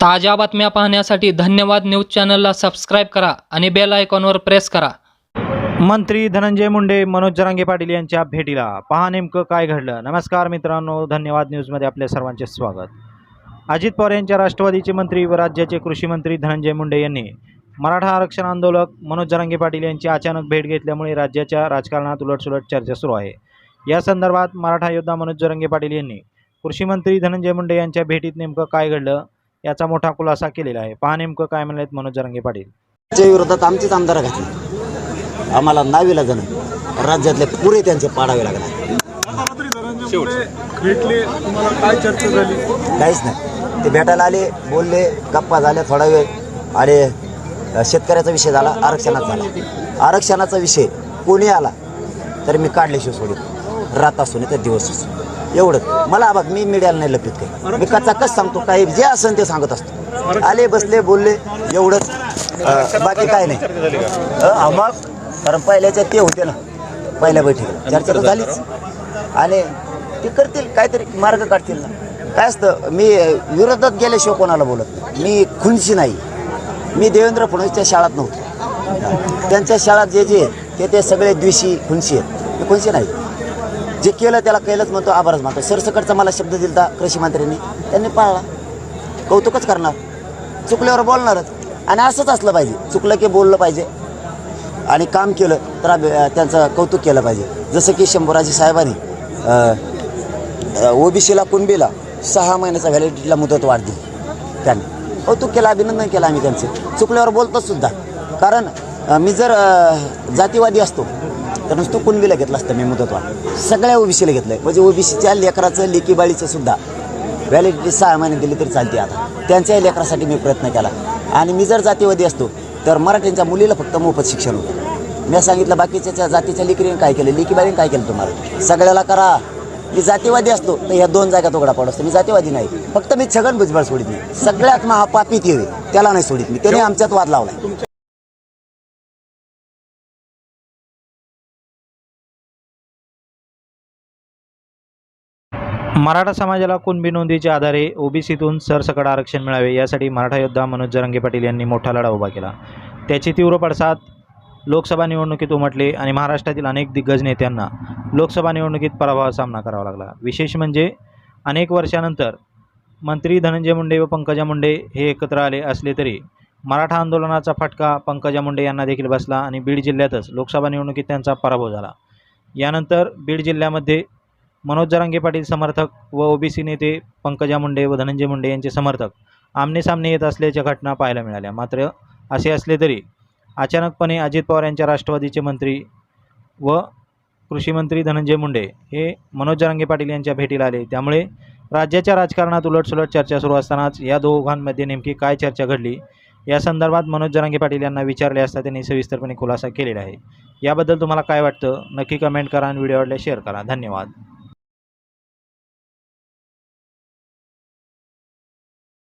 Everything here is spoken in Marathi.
ताज्या बातम्या पाहण्यासाठी धन्यवाद न्यूज चॅनलला सबस्क्राईब करा आणि बेल आयकॉनवर प्रेस करा. मंत्री धनंजय मुंडे मनोज जरांगे पाटील यांच्या भेटीला पहा नेमकं काय घडलं. नमस्कार मित्रांनो धन्यवाद न्यूजमध्ये आपल्या सर्वांचे स्वागत. अजित पवार यांच्या राष्ट्रवादीचे मंत्री व राज्याचे कृषी मंत्री धनंजय मुंडे यांनी मराठा आरक्षण आंदोलक मनोज जरांगे पाटील यांची अचानक भेट घेतल्यामुळे राज्याच्या राजकारणात उलटसुलट चर्चा सुरू आहे. या संदर्भात मराठा योद्धा मनोज जरांगे पाटील यांनी कृषी मंत्री धनंजय मुंडे यांच्या भेटीत नेमकं काय घडलं? याचा मोठा खुलासा केलेला आहे. पहा नेमकं काय म्हणलेत मनोज जरांगे पाटील. च्या विरोधात आमचेच आमदार घातले. आम्हाला नावीला जाणं राज्यातले पुरे त्यांचे पाडावे लागणार. रात्री धनंजय मुंडे भेटले तुम्हाला काय चर्चा झाली? काहीच नाही. ते भेटायला आले बोलले गप्पा झाल्या थोडा वेळ. आणि शेतकऱ्याचा विषय झाला आरक्षणाचा झाला. आरक्षणाचा विषय कोणी आला तर मी काढल्याशिवाय सोडित रात असू नाही तर दिवस असू एवढंच मला बघ मी मीडियाला नाही लपित काही. मी कच्चा कच सांगतो काही जे असेल ते सांगत असतो. आले बसले बोलले एवढंच. बाकी काय नाही. मग कारण पहिल्याच्या ते होते ना पहिल्या बैठकीला. चर्चा तर झालीच. आणि ते करतील काहीतरी मार्ग काढतील ना. काय असतं मी विरोधात गेल्याशिवाय कोणाला बोलत नाही. मी खुनशी नाही. मी देवेंद्र फडणवीसच्या शाळात नव्हतो. त्यांच्या शाळात जे जे आहेत, ते ते सगळे द्विशी खुनशी आहेत. मी खुनशी नाही. जे केलं त्याला केलंच म्हणतो आभारच मानतो. सरसकटचा मला शब्द दिलता कृषी मंत्र्यांनी. त्यांनी पाळला. कौतुकच करणार. चुकल्यावर बोलणारच. आणि असंच असलं पाहिजे. चुकलं की बोललं पाहिजे. आणि काम केलं तर आम्ही, त्यांचं कौतुक केलं पाहिजे. जसं की शंभूराजी साहेबांनी ओबीसीला कुणबीला सहा महिन्याचा व्हॅलिडिटीला मुदत वाढ दिली. त्यांनी. कौतुक केलं अभिनंदन केलं आम्ही त्यांचं. चुकल्यावर बोलतोच सुद्धा. कारण मी जर जातीवादी असतो तर नुसतं कुणबीला घेतलं असतं मी मुदत वाढ सगळ्या ओबीसीला घेतलं आहे म्हणजे ओबीसीच्या लेकराचं लेकीबाळीचं सुद्धा व्हॅलिडिटी सहा महिने दिली तरी चालते आता. त्यांच्याही लेकरासाठी मी प्रयत्न केला. आणि मी जर जातीवादी असतो तर मराठ्यांच्या मुलीला फक्त मोफत शिक्षण होतं. मी सांगितलं बाकीच्या जातीच्या लेकरीने काय केलं लेकीबाईने काय केलं तुम्हाला? सगळ्याला करा. मी जातीवादी असतो तर ह्या दोन जागा तोगडा पड असतो मी जातीवादी नाही. फक्त मी छगन भुजबळ सोडित नाही. सगळ्यात महापापी ते. त्याला नाही सोडित मी. त्याने आमच्यात वाद लावलाय. मराठा समाजाला कुणबी नोंदीच्या आधारे ओबीसीतून सरसकट आरक्षण मिळावे यासाठी मराठा योद्धा मनोज जरांगे पाटील यांनी मोठा लढा उभा केला. त्याचे तीव्र पडसाद लोकसभा निवडणुकीत उमटले आणि महाराष्ट्रातील अनेक दिग्गज नेत्यांना लोकसभा निवडणुकीत पराभवाचा सामना करावा लागला. विशेष म्हणजे अनेक वर्षानंतर मंत्री धनंजय मुंडे व पंकजा मुंडे हे एकत्र आले असले तरी मराठा आंदोलनाचा फटका पंकजा मुंडे यांना देखील बसला आणि बीड जिल्ह्यातच लोकसभा निवडणुकीत त्यांचा पराभव झाला. यानंतर बीड जिल्ह्यामध्ये मनोज जरांगे पाटील समर्थक व ओबीसी नेते पंकजा मुंडे व धनंजय मुंडे यांचे समर्थक आमनेसामने येत असल्याच्या घटना पाहायला मिळाल्या. मात्र असे असले तरी अचानकपणे अजित पवार यांच्या राष्ट्रवादीचे मंत्री व कृषीमंत्री धनंजय मुंडे हे मनोज जरांगे पाटील यांच्या भेटीला आले. त्यामुळे राज्याच्या राजकारणात उलटसुलट चर्चा सुरू असतानाच या दोघांमध्ये नेमकी काय चर्चा घडली या संदर्भात मनोज जरांगे पाटील यांना विचारले असता त्यांनी सविस्तरपणे खुलासा केलेला आहे. याबद्दल तुम्हाला काय वाटतं? नक्की कमेंट करा आणि व्हिडिओ आवडल्यास शेअर करा. धन्यवाद.